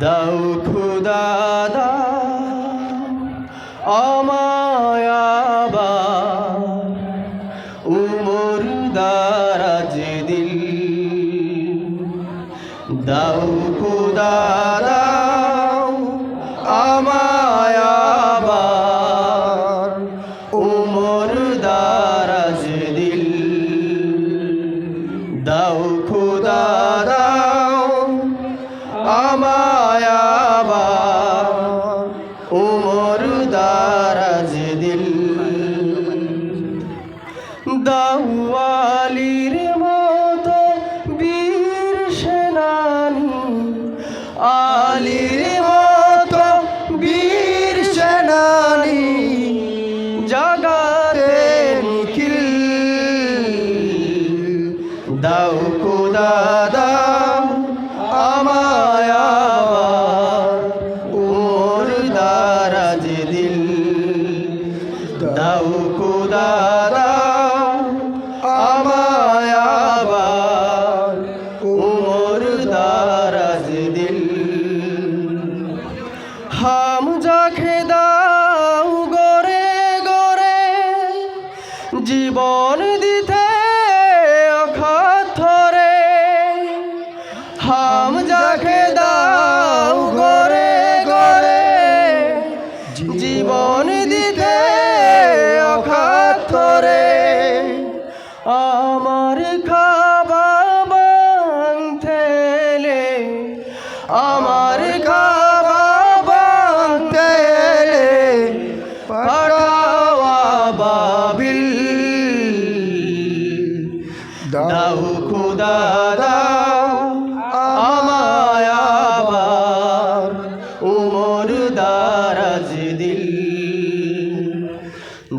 দাও খুদা অমায়াবা উমর দারাজ দিল দাও খুদা জাগারে নিখিল। দাও খোদা হাম যাখে দাও গরে গরে জীবন দিতে অখাথরে আমার খাবা বাংথেলে আমার খাবা বাংথেলে পাড়াওয়া বাবিল দাও খুদা, দাও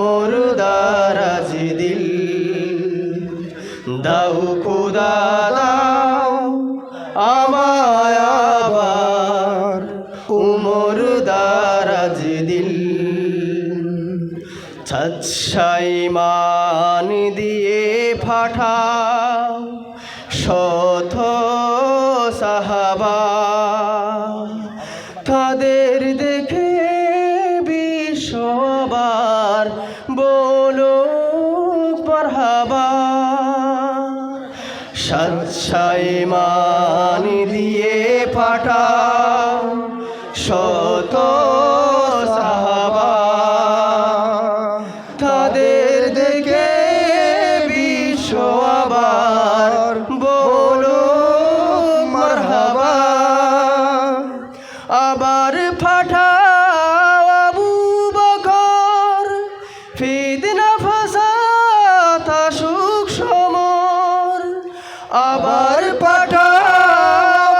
উমর দারাজ দিল দাও খোদা, দাও আমায় উমর দারাজ দিল ছাই মান দিয়ে ফাটা শত সাহাবা মান দিয়ে ফাটা শত সাহাবা। তাদের দেখে বিশ্ব আবার বলো মারহাবা। আবার ফাটা আবার পাঠা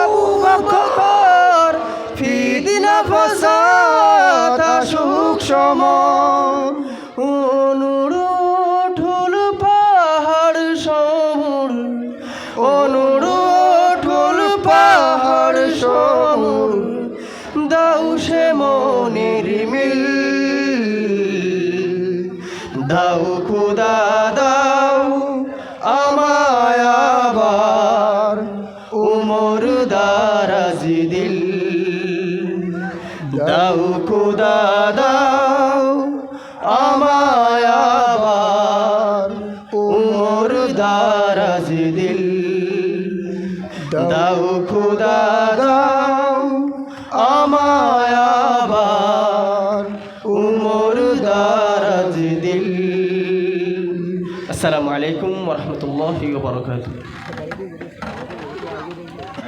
আবু বকর ফিদনা ফাসাদ আশুক সমর পাহাড় পাহাড় মনের মিল। দাও খুদা, দাও দাও, খুদা দাও, আমায় আবার উমর দারাজ দিল। দাও, খুদা দাও, আমায় উমর দারাজ দিল। আসসালামু আলাইকুম ওরহমতুল্লাহি ওয়া বারাকাতুহু।